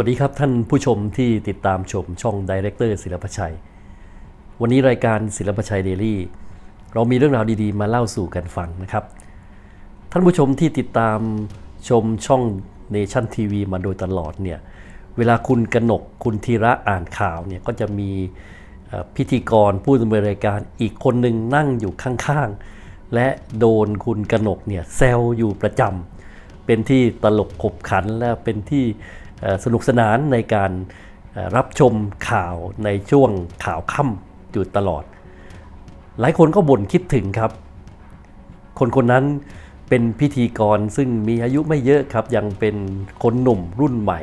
วัสดีครับท่านผู้ชมที่ติดตามชมช่องดีเรคเตอร์ศิลปชัย วันนี้รายการศิลปชัยเดลี่เรามีเรื่องราวดีๆ มาเล่าสู่กันฟังนะครับ ท่านผู้ชมที่ติดตามชมช่องเนชั่นทีวีมาโดยตลอดเนี่ยเวลาคุณกนกคุณธีระอ่านข่าวเนี่ยก็จะมีพิธีกรผู้ดำเนินรายการอีกคนหนึ่งนั่งอยู่ข้างๆ และโดนคุณกนกเนี่ยแซวอยู่ประจำเป็นที่ตลกขบขันและเป็นที่ สนุกสนานในการรับชมข่าวในช่วงข่าวค่ำอยู่ตลอด หลายคนก็บ่นคิดถึงครับ คนคนนั้นเป็นพิธีกรซึ่งมีอายุไม่เยอะครับ ยังเป็นคนหนุ่มรุ่นใหม่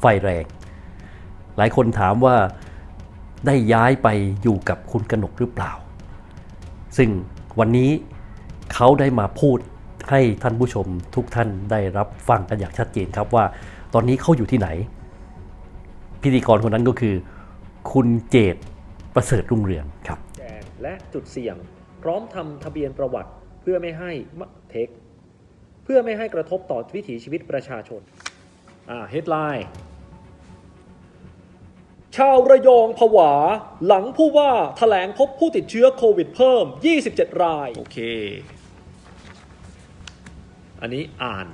ไฟแรง หลายคนถามว่าได้ย้ายไปอยู่กับคุณกนกหรือเปล่า ซึ่งวันนี้เขาได้มาพูด ให้ท่านผู้ชมทุกท่านได้รับฟังกันอย่างชัดเจนครับว่า ตอนนี้เขาอยู่ที่ไหน พิธีกรคนนั้นก็คือ คุณเจตประเสริฐรุ่งเรืองครับแจกและจุดเสี่ยง พร้อมทำทะเบียนประวัติเพื่อไม่ให้มะเทคเพื่อไม่ให้กระทบต่อวิถีชีวิตประชาชนอ่า headline ชาวระยองผวา หลังผู้ว่าแถลงพบผู้ติดเชื้อโควิดเพิ่ม 27 ราย โอเค อันนี้อ่าน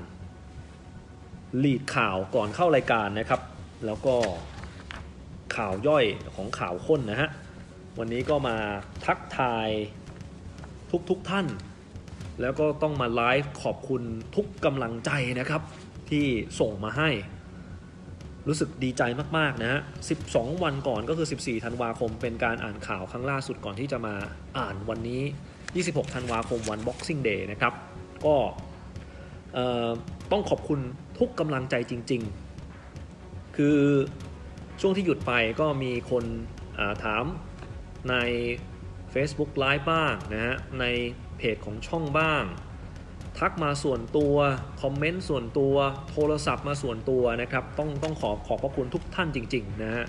ลีดข่าวก่อนเข้ารายการนะครับ แล้วก็ข่าวย่อยของข่าวข้นนะฮะ วันนี้ก็มาทักทายทุกทุกๆท่าน แล้วก็ต้องมาไลฟ์ขอบคุณทุกกำลังใจนะครับ ที่ส่งมาให้ รู้สึกดีใจมาก ๆ นะฮะ 12 วันก่อนก็คือ 14 ธันวาคม เป็นการอ่านข่าวครั้งล่าสุดก่อนที่จะมาอ่านวันนี้ 26 ธันวาคมวัน Boxing Day นะครับ ก็ ต้องขอบคุณทุกกำลังใจจริง ๆ คือช่วงที่หยุดไปก็มีคนาถามใน Facebook Live บ้างนะฮะ ในเพจของช่องบ้าง ทักมาส่วนตัว คอมเมนต์ส่วนตัว โทรศัพท์มาส่วนตัวนะครับ ต้องต้องขอขอบพระคุณทุกท่านจริง ๆ นะฮะ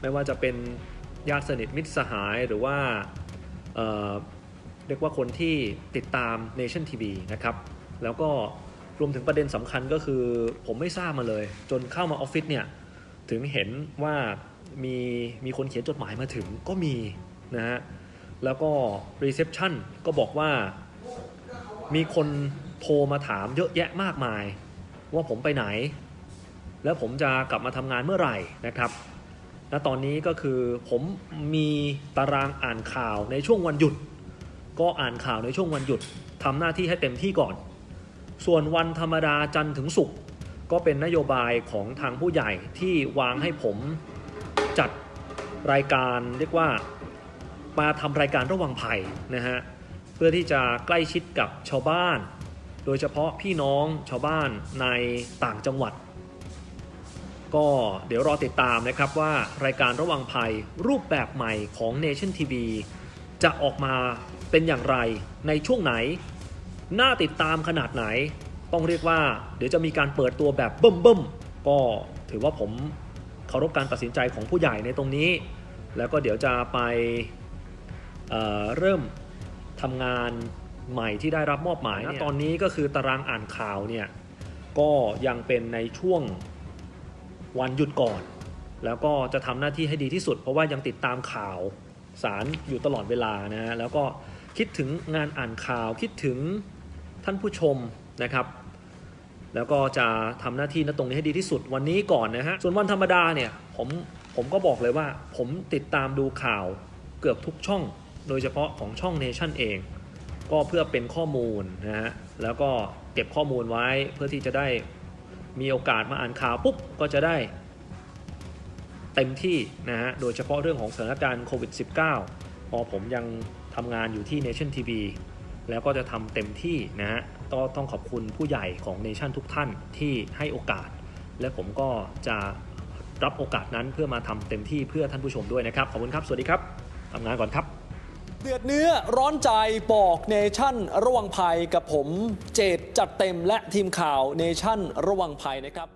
ไม่ว่าจะเป็นญาติสนิทมิตรสหายหรือว่าเเรียกว่าคนที่ติดตาม Nation TV นะครับ แล้วก็รวมถึงประเด็นสำคัญก็คือ ผมไม่ทราบมาเลย จนเข้ามาออฟฟิศเนี่ยถึงเห็นว่ามีมีคนเขียนจดหมายมาถึงก็มีนะฮะแล้วก็รีเซพชันก็บอกว่ามีคนโทรมาถามเยอะแยะมากมาย ว่าผมไปไหน แล้วผมจะกลับมาทำงานเมื่อไหร่นะครับและตอนนี้ก็คือผมมีตารางอ่านข่าวในช่วงวันหยุด ก็อ่านข่าวในช่วงวันหยุดทำหน้าที่ให้เต็มที่ก่อน ส่วนวันธรรมดาจันทร์ถึงศุกร์ก็เป็นนโยบายของทางผู้ใหญ่ที่วางให้ผมจัดรายการเรียกว่ามาทำรายการระวังภัยนะฮะเพื่อที่จะใกล้ชิดกับชาวบ้าน โดยเฉพาะพี่น้องชาวบ้านในต่างจังหวัด ก็เดี๋ยวรอติดตามนะครับว่ารายการระวังภัยรูปแบบใหม่ของ Nation TV จะออกมาเป็นอย่างไรในช่วงไหน น่าติดตามขนาดไหน ต้องเรียกว่า เดี๋ยวจะมีการเปิดตัวแบบเบิ่มๆก็ถือว่าผมเคารพการตัดสินใจของผู้ใหญ่ในตรงนี้ แล้วก็เดี๋ยวจะไปเอ่อเริ่มทำงานใหม่ที่ได้รับมอบหมายนะตอนนี้ก็คือตารางอ่านข่าวเนี่ยก็ยังเป็นในช่วงวันหยุดก่อน แล้วก็จะทำหน้าที่ให้ดีที่สุด เพราะว่ายังติดตามข่าวสารอยู่ตลอดเวลานะฮะแล้วก็คิดถึงงานอ่านข่าวคิดถึง ท่านผู้ชมนะครับแล้วก็จะทำหน้าที่ณตรงนี้ให้ดีที่สุดวันนี้ก่อนนะฮะ ส่วนวันธรรมดาเนี่ยผมผมก็บอกเลยว่า ผมติดตามดูข่าวเกือบทุกช่อง โดยเฉพาะของช่องเนชั่นเอง ก็เพื่อเป็นข้อมูลนะฮะ แล้วก็เก็บข้อมูลไว้เพื่อที่จะได้มีโอกาสมาอ่านข่าวปุ๊บ ก็จะได้เต็มที่นะฮะ โดยเฉพาะเรื่องของสถานการณ์โควิด -19 พอผมยังทำงานอยู่ที่ Nation TV แล้วก็จะทำเต็มที่นะฮะต้องขอบคุณผู้ใหญ่ของ Nation ทุกท่านที่ให้โอกาส และผมก็จะรับโอกาสนั้นเพื่อมาทำเต็มที่เพื่อท่านผู้ชมด้วยนะครับ ขอบคุณครับ สวัสดีครับทำงานก่อนครับเดือดเนื้อร้อนใจบอกเนชั่นระวังภัยกับผม เจดจัดเต็มและทีมข่าวเนชั่นระวังภัยนะครับ